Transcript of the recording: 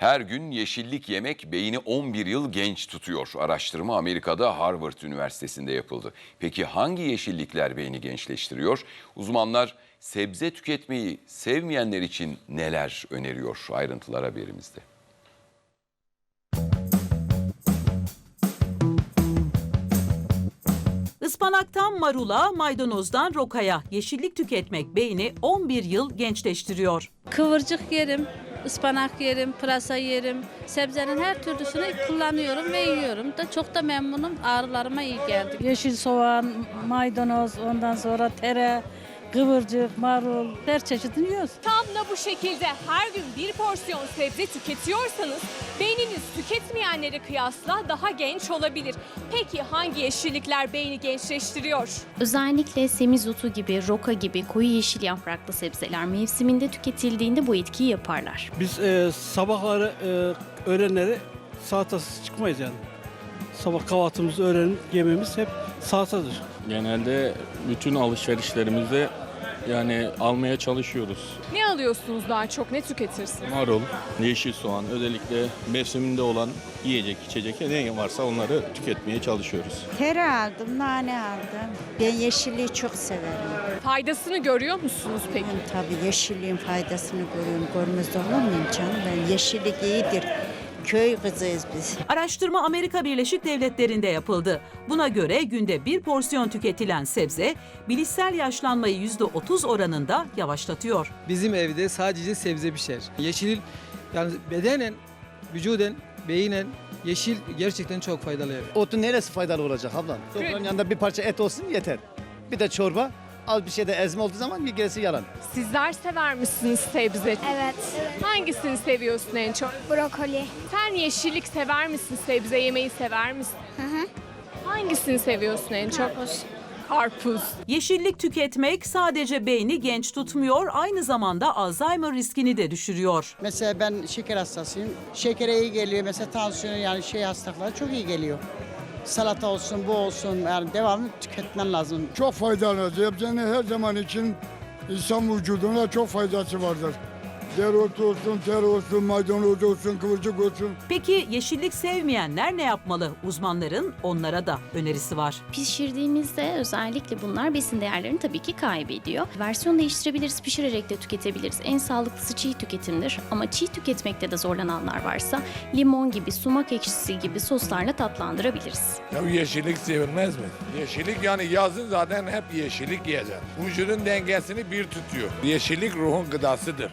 Her gün yeşillik yemek beyni 11 yıl genç tutuyor. Araştırma Amerika'da Harvard Üniversitesi'nde yapıldı. Peki hangi yeşillikler beyni gençleştiriyor? Uzmanlar sebze tüketmeyi sevmeyenler için neler öneriyor? Ayrıntılar haberimizde. Ispanaktan marula, maydanozdan rokaya yeşillik tüketmek beyni 11 yıl gençleştiriyor. Kıvırcık yerim, ıspanak yerim, pırasa yerim. Sebzenin her türlüsünü kullanıyorum ve yiyorum da çok da memnunum. Ağrılarıma iyi geldi. Yeşil soğan, maydanoz, ondan sonra tere, kıvırcık, marul, her çeşidini yiyoruz. Tam da bu şekilde her gün bir porsiyon sebze tüketiyorsanız tüketmeyenlere kıyasla daha genç olabilir. Peki hangi yeşillikler beyni gençleştiriyor? Özellikle semizotu gibi, roka gibi koyu yeşil yapraklı sebzeler mevsiminde tüketildiğinde bu etkiyi yaparlar. Biz e, sabahları e, öğlenleri salatasız çıkmayız yani. Sabah kahvaltımızı öğlen yememiz hep salatadır. Genelde bütün alışverişlerimizde yani almaya çalışıyoruz. Ne alıyorsunuz daha çok? Ne tüketirsiniz? Marul, yeşil soğan, özellikle mevsiminde olan yiyecek, içecek ne varsa onları tüketmeye çalışıyoruz. Tere aldım, nane aldım. Ben yeşilliği çok severim. Faydasını görüyor musunuz peki? Ben tabii yeşilliğin faydasını görüyorum. Görmez olur muyum canım? Ben yeşillik iyidir. Köy kızıyız biz. Araştırma Amerika Birleşik Devletleri'nde yapıldı. Buna göre günde bir porsiyon tüketilen sebze bilişsel yaşlanmayı %30 oranında yavaşlatıyor. Bizim evde sadece sebze pişer. Yeşil yani bedenen, vücuden, beyinen yeşil gerçekten çok faydalı. Otun neresi faydalı olacak ablam? Sofranın yanında bir parça et olsun yeter. Bir de çorba, az bir şey de ezme olduğu zaman gerisi yalan. Sizler sever misiniz sebze? Evet. Hangisini seviyorsun en çok? Brokoli. Sen yeşillik sever misin? Sebze yemeyi sever misin? Hı hı. Hangisini seviyorsun en çok? Karpuz. Karpuz. Yeşillik tüketmek sadece beyni genç tutmuyor, aynı zamanda Alzheimer riskini de düşürüyor. Mesela ben şeker hastasıyım. Şekere iyi geliyor. Mesela tansiyon yani şey hastalıklara çok iyi geliyor. Salata olsun, bu olsun yani devamlı tüketmen lazım. Çok faydalı. Sebzenin her zaman için insan vücuduna çok faydası vardır. Dereotu olsun, tere olsun, maydanoz olsun, kıvırcık olsun. Peki yeşillik sevmeyenler ne yapmalı? Uzmanların onlara da önerisi var. Pişirdiğimizde özellikle bunlar besin değerlerini tabii ki kaybediyor. Versiyon değiştirebiliriz, pişirerek de tüketebiliriz. En sağlıklısı çiğ tüketimdir ama çiğ tüketmekte de zorlananlar varsa limon gibi, sumak ekşisi gibi soslarla tatlandırabiliriz. Ya yeşillik sevilmez mi? Yeşillik yani yazın zaten hep yeşillik yiyeceksin. Vücudun dengesini bir tutuyor. Yeşillik ruhun gıdasıdır.